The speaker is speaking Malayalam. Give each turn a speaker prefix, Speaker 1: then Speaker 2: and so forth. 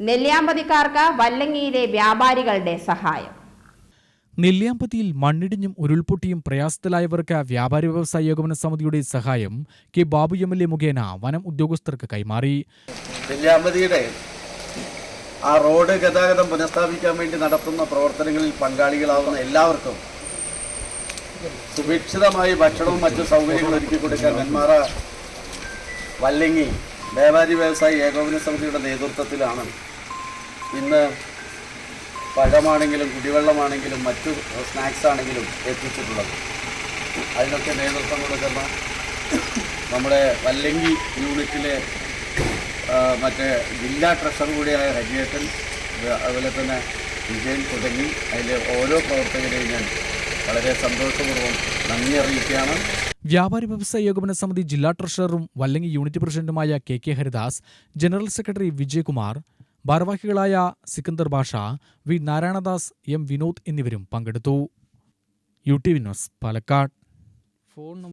Speaker 1: നെല്ലിയാമ്പതിക്കാർക്ക് വല്ലങ്ങിയിലെ വ്യാപാരികളുടെ സഹായം.
Speaker 2: നെല്ലിയാമ്പതിയിൽ മണ്ണിടിഞ്ഞും ഉരുൾപൊട്ടിയും പ്രയാസത്തിലായവർക്ക് വ്യാപാരി വ്യവസായ ഏകോപന സമിതിയുടെ സഹായം K Babu M L A മുഖേന വനം ഉദ്യോഗസ്ഥർക്ക് കൈമാറി.
Speaker 3: നെല്ലിയാമ്പതിയുടെ ആ റോഡ് ഗതാഗതം പുനഃസ്ഥാപിക്കാൻ വേണ്ടി നടത്തുന്ന പ്രവർത്തനങ്ങളിൽ പങ്കാളികളാവുന്ന എല്ലാവർക്കും സുഭിക്ഷിതമായി ഭക്ഷണവും മറ്റു സൗകര്യങ്ങളും ഒരുക്കി കൊടുക്കാൻ നെന്മാറ വല്ലങ്ങി വ്യാപാരി വ്യവസായി ഏകോപന സമിതിയുടെ നേതൃത്വത്തിലാണ് ഇന്ന് പഴമാണെങ്കിലും കുടിവെള്ളമാണെങ്കിലും മറ്റു സ്നാക്സ് ആണെങ്കിലും എത്തിച്ചിട്ടുള്ളത്. അതിനൊക്കെ നേതൃത്വം കൊടുക്കുന്ന നമ്മുടെ വല്ലങ്കി യൂണിറ്റിലെ മറ്റേ ജില്ലാ ട്രഷറർ കൂടിയായ രജേട്ടൻ അത് അതുപോലെ തന്നെ വിജയൻ തുടങ്ങി. അതിലെ ഓരോ പ്രവർത്തകരെയും ഞാൻ വളരെ സന്തോഷപൂർവം നന്ദി അറിയിക്കുകയാണ്.
Speaker 2: വ്യാപാരി വ്യവസായ ഏകോപന സമിതി ജില്ലാ ട്രഷററും വല്ലങ്ങി യൂണിറ്റ് പ്രസിഡന്റുമായ K K Haridas general secretary Vijayakumar ഭാരവാഹികളായ സിക്കന്ദർ ഭാഷ വി നാരായണദാസ് എം വിനോദ് എന്നിവരും പങ്കെടുത്തു. U T V news Palakkad. Phone